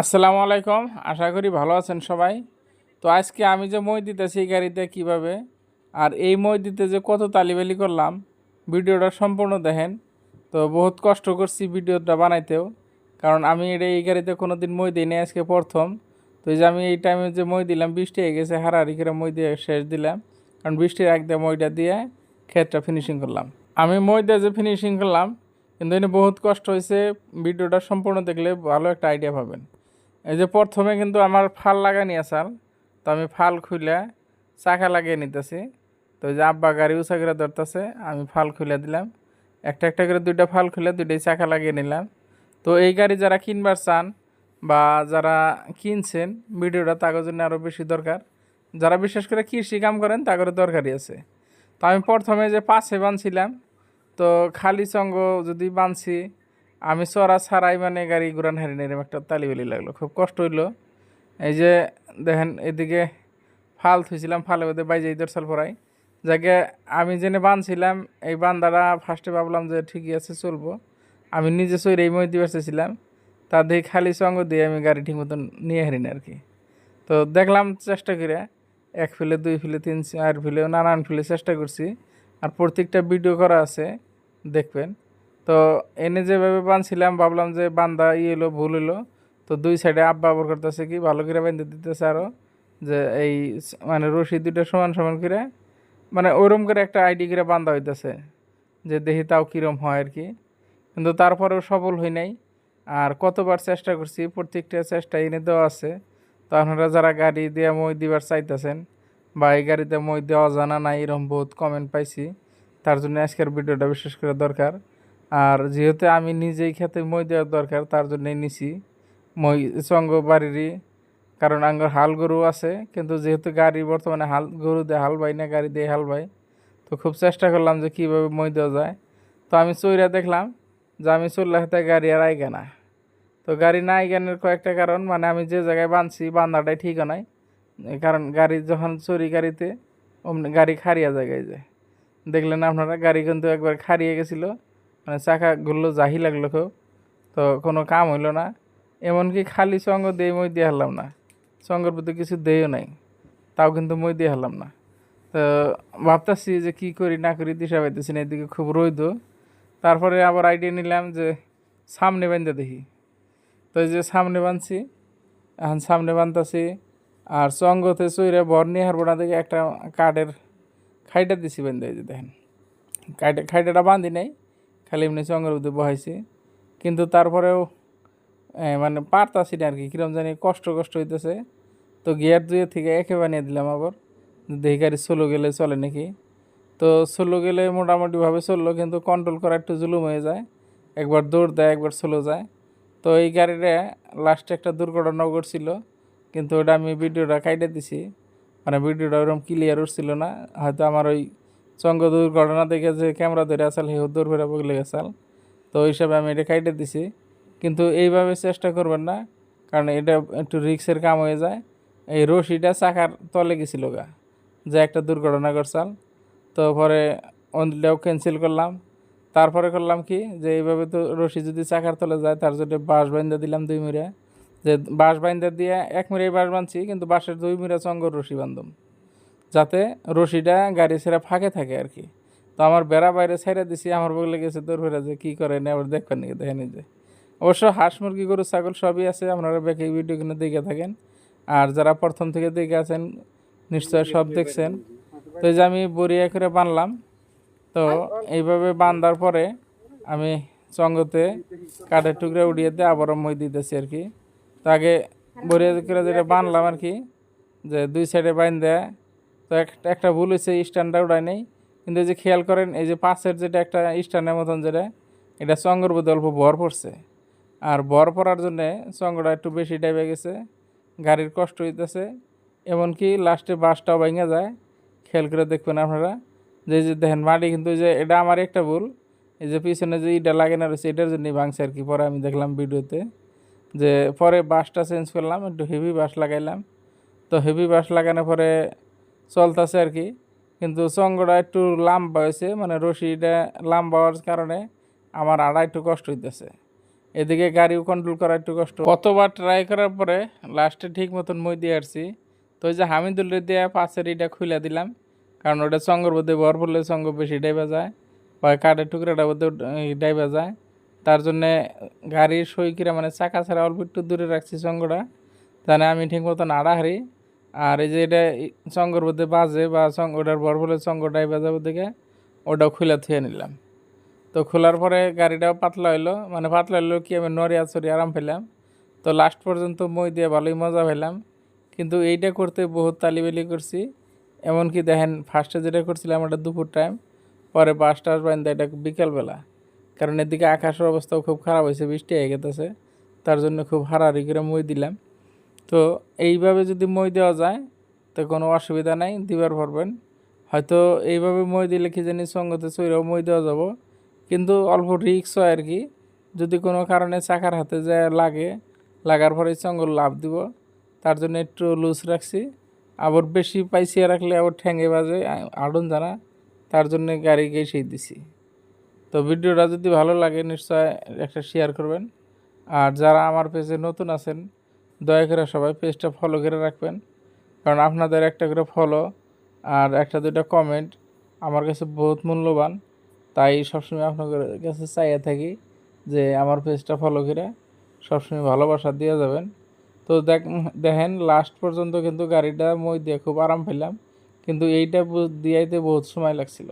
আসসালামু আলাইকুম। আশা করি ভালো আছেন সবাই। তো আজকে আমি যে মই দিতেছি এই গাড়িতে কীভাবে, আর এই মই দিতে যে কত তালিবালি করলাম, ভিডিওটা সম্পূর্ণ দেখেন। তো বহুত কষ্ট করছি ভিডিওটা বানাইতেও, কারণ আমি এটা এই গাড়িতে কোনো দিন মই দিই আজকে প্রথম। তো এই যে আমি এই টাইমে যে মই দিলাম, বৃষ্টি হয়ে গেছে, হারাহারি করে মই দিয়ে শেষ দিলাম। কারণ বৃষ্টির দিয়ে মইটা দিয়ে ক্ষেতটা ফিনিশিং করলাম। আমি মই দিয়ে যে ফিনিশিং করলাম, কিন্তু এনে বহুত কষ্ট হয়েছে ভিডিওটা সম্পূর্ণ দেখলে ভালো একটা আইডিয়া পাবেন। এই যে প্রথমে কিন্তু আমার ফাল লাগানি আসাল তো আমি ফাল খুলে চাকা লাগিয়ে নিতেছি। তো যে আব্বা গাড়ি উঁচা করে ধরতেছে, আমি ফাল খুলে দিলাম। একটা একটা করে দুইটা ফাল খুলে দুইটাই চাকা লাগিয়ে নিলাম। তো এই গাড়ি যারা কিনবার চান বা যারা কিনছেন, ভিডিওটা তাদের জন্য আরও বেশি দরকার। যারা বিশেষ করে কৃষি কাম করেন তাদের দরকারই আছে। তো আমি প্রথমে যে পাশে বানছিলাম, তো খালি সঙ্গ যদি বানছি আমি চড়া ছাড়াই মানে গাড়ি ঘুরান হারি এরকম একটা তালিবালি লাগল। খুব কষ্ট হইল। এই যে দেখেন, এদিকে ফাল থুইছিলাম ফালে ওদের বাইজে ঈদের সাল পরাই। যাকে আমি জেনে বানছিলাম, এই বান্দাটা ফার্স্টে ভাবলাম যে ঠিকই আছে, চলবো। আমি নিজে সৈর এই মই দিবার তা দিয়ে খালি সঙ্গ দিয়ে আমি গাড়ি ঠিক মতন নিয়ে হারিনি আর কি তো দেখলাম চেষ্টা করে, এক ফিলে, দুই ফিলে, তিন চার ফিলে নানান ফিলে চেষ্টা করছি। আর প্রত্যেকটা ভিডিও করা আছে, দেখবেন। তো এনে যেভাবে বানছিলাম, ভাবলাম যে বান্দা ইয়ে এলো ভুল হলো তো দুই সাইডে আব্বা আবার করতেছে কি, ভালো করে বেঁধে দিতেছে আরও যে এই মানে রশি দুইটা সমান সমান করে মানে ওইরকম করে একটা আইডি করে বান্ধা হইতেছে, যে দেখি তাও কীরম হয় আর কি কিন্তু তারপরেও সফল হই নাই। আর কতবার চেষ্টা করছি, প্রত্যেকটা চেষ্টা এনে দেওয়া আছে। তো আপনারা যারা গাড়ি দিয়ে মই দিবার চাইতেছেন, বা এই গাড়িতে মই দেওয়া জানা নাই এরকম বহুত কমেন্ট পাইছি। তার জন্য আজকের ভিডিওটা বিশেষ করে দরকার। আর যেহেতু আমি নিজেই খেতে মই দেওয়ার দরকার, তার জন্যই নিছি। মই সঙ্গ বাড়িরই, কারণ আঙ্গর হাল গরু আছে, কিন্তু যেহেতু গাড়ি বর্তমানে হাল, গরু দিয়ে হাল বাই না, গাড়ি দিয়ে হাল বাই, তো খুব চেষ্টা করলাম যে কীভাবে মই দেওয়া যায়। তো আমি চইরা দেখলাম যে আমি চললে হাতে গাড়ি আর আইগে না। তো গাড়ি না আইগানের কয়েকটা কারণ মানে আমি যে জায়গায় বাঁধছি বান্ধাটাই ঠিক নাই। কারণ গাড়ি যখন চুরি গাড়িতে গাড়ি খারিয়া জায়গায় যায়। দেখলেন আপনারা, গাড়ি কিন্তু একবার খারিয়ে গেছিল। মানে চাকা ঘুরলো জাহি লাগল খুব তো কোনো কাম হইল না। এমনকি খালি সঙ্গ দিয়ে মই দিয়ে হারলাম না। সঙ্গের প্রতি কিছু দেয়ও নাই। তাও কিন্তু মই দিয়ে হারলাম না। তো ভাবতেছি যে কি করি না করি দিশা পাইতেছি না, এদিকে খুব রইদ তারপরে আবার আইডিয়া নিলাম যে সামনে বান্ধে দেখি। তো এই যে সামনে বানছি এখন সামনে বানতাছি আর সঙ্গতে চইরে ভর নিয়ে হারবো না দেখে একটা কাঠের খাইটা দিছি এই যে দেখেন। খাইটা খাইটাটা বাঁধি নাই। খালি এমনি সঙ্গের মধ্যে বহাইছি। কিন্তু তারপরেও মানে পারতাছি না আর কি, কিরম জানি কষ্ট কষ্ট হইতেছে। তো গিয়ার দুয়ে থেকে একে বানিয়ে দিলাম আবার। দেখি গাড়ি সোলো গেলে চলে নাকি। তো সোলো গেলে মোটামুটিভাবে চলল, কিন্তু কন্ট্রোল করা একটু জুলুম হয়ে যায়। একবার দৌড় দেয়, একবার সোলো যায়। তো এই গাড়িটা লাস্টে একটা দুর্ঘটনা ঘটছিল, কিন্তু ওটা আমি ভিডিওটা কাইটে দিছি। মানে ভিডিওটা ওরকম ক্লিয়ার উঠছিল না। হয়তো আমার ওই চঙ্গ দুর্ঘটনা দেখে যে ক্যামেরা ধরে আসাল, হে দৌড় ফেরা বগলে গেছাল। তো ওই হিসাবে আমি এটা কাইটে দিছি। কিন্তু এইভাবে চেষ্টা করবেন না, কারণ এটা একটু রিক্সের কাম হয়ে যায়। এই রশিটা চাকার তলে গেছিল গা, যে একটা দুর্ঘটনা করছাল তো পরে ওটাও ক্যান্সেল করলাম। তারপরে করলাম কি, যে এইভাবে তো রশি যদি চাকার তলে যায়, তার জন্য বাঁশ বাইন্দা দিলাম দুই মিরে যে বাঁশ বাইন্দা দিয়ে এক মিরে বাঁশ বাঁধছি, কিন্তু বাঁশের দুই মিরে চঙ্গর রশি বান্ধম যাতে রশিটা গাড়ি ছেড়ে ফাঁকে থাকে আর কি। তো আমার বেড়া বাইরে ছেড়ে দিছি, আমার বগলে গেছে দৌড় ফেরা যে কী করে না আবার দেখবেন নাকি, দেখে নিজে অবশ্য হাঁস, মুরগি, গরু, ছাগল সবই আছে, আপনারা ব্যাকে ভিডিও কিনে দেখে থাকেন। আর যারা প্রথম থেকে দেখে আছেন, নিশ্চয় সব দেখছেন। তো এই যে আমি বরিয়া করে বানলাম, তো এইভাবে বান্ধার পরে আমি চঙ্গতে কাঠের টুকরা উড়িয়ে দিয়ে আবারও মই দিতেছি আর কি। তো আগে বরিয়া করে যেটা বানলাম আর কি, যে দুই সাইডে বাইন দেয় তো একটা ভুল হয়েছে স্ট্যান্ডটা উড়াই নেই। কিন্তু এই যে খেয়াল করেন, এই যে পাশের যেটা একটা স্ট্যান্ডের মতন যেটা, এটা চঙ্গর মধ্যে অল্প ভর পড়ছে। আর ভর পড়ার জন্যে চঙ্গটা একটু বেশি ডাইবে গেছে, গাড়ির কষ্ট হইতেছে। এমনকি লাস্টে বাসটাও ভেঙে যায়। খেয়াল করে দেখবেন আপনারা, যে যে দেখেন মাটি কিন্তু যে এটা আমার একটা ভুল। এই যে পিছনে যে ইটা লাগে না রয়েছে, এটার জন্যই ভাঙছে আর কি। পরে আমি দেখলাম ভিডিওতে যে পরে বাসটা চেঞ্জ করলাম, একটু হেভি বাস লাগাইলাম। তো হেভি বাস লাগানোর পরে চলতেছে আর কি। কিন্তু চঙ্গটা একটু লাম্বা হয়েছে মানে রশিটা লাম্বা হওয়ার কারণে আমার আড়া একটু কষ্ট হইতেছে। এদিকে গাড়িও কন্ট্রোল করা একটু কষ্ট। কতবার ট্রাই করার পরে লাস্টে ঠিক মতন মই দিয়ে আসছি। তো ওই যে হামিদুল্লে দিয়ে পাশের এটা খুলে দিলাম, কারণ ওটা সঙ্গর মধ্যে বর পড়লে সঙ্গ বেশি ডাইবা যায়, বা কাঠের টুকরাটা মধ্যে ডাইবা যায়। তার জন্যে গাড়ির সইকিরা মানে চাকা ছাড়া অল্প একটু দূরে রাখছি সঙ্গটা জানে আমি ঠিক মতন আড়া হারি আর এই যে এটা সঙ্গর মধ্যে বাজে বা সঙ্গ ওটার বর সঙ্গ ডাইবা যাবে দেখে ওটাও খুলে থুয়ে নিলাম। তো খোলার পরে গাড়িটাও পাতলা হইল মানে পাতলা হইল কি আমি নড়িয়া চড়ি আরাম পেলাম। তো লাস্ট পর্যন্ত মই দিয়ে ভালোই মজা পেলাম। কিন্তু এইটা করতে বহুত তালিবেলি করছি। এমনকি দেখেন ফার্স্টে যেটা করছিলাম ওটা দুপুর টাইম পরে পাঁচটা বাইন্দা এটা বিকালবেলা। কারণ এদিকে আকাশের অবস্থাও খুব খারাপ হয়েছে, বৃষ্টি হয়ে গেতেছে। তার জন্য খুব হারাহারি করে মই দিলাম। তো এইভাবে যদি মই দেওয়া যায়, তো কোনো অসুবিধা নাই, দিবার পারবেন। হয়তো এইভাবে মই দিলে কি জানি সঙ্গতে চৈরাও মই দেওয়া যাব। কিন্তু অল্প রিক্স হয় আর কি। যদি কোনো কারণে চাকার হাতে যায় লাগে, লাগার পরে চঙ্গল লাভ দিব। তার জন্য একটু লুজ রাখছি। আবার বেশি পাইছিয়ে রাখলে আবার ঠ্যাঙ্গে বাজে আড়ন জানা। তার জন্য গাড়ি গেছেই দিছি। তো ভিডিওটা যদি ভালো লাগে, নিশ্চয় একটা শেয়ার করবেন। আর যারা আমার পেজে নতুন আছেন দয়া করে সবাই পেজটা ফলো করে রাখবেন। কারণ আপনাদের একটা করে ফলো আর একটা দুটো কমেন্ট আমার কাছে বহুত মূল্যবান। তাই সবসময় আপনাদের কাছে চাইয়া থাকি যে আমার পেজটা ফলো করে সবসময় ভালোবাসা দিয়ে যাবেন। তো দেখ দেখেন লাস্ট পর্যন্ত কিন্তু গাড়িটা মই দিয়ে খুব আরাম পেলাম কিন্তু এইটা দিয়াইতে বহুত সময় লাগছিল।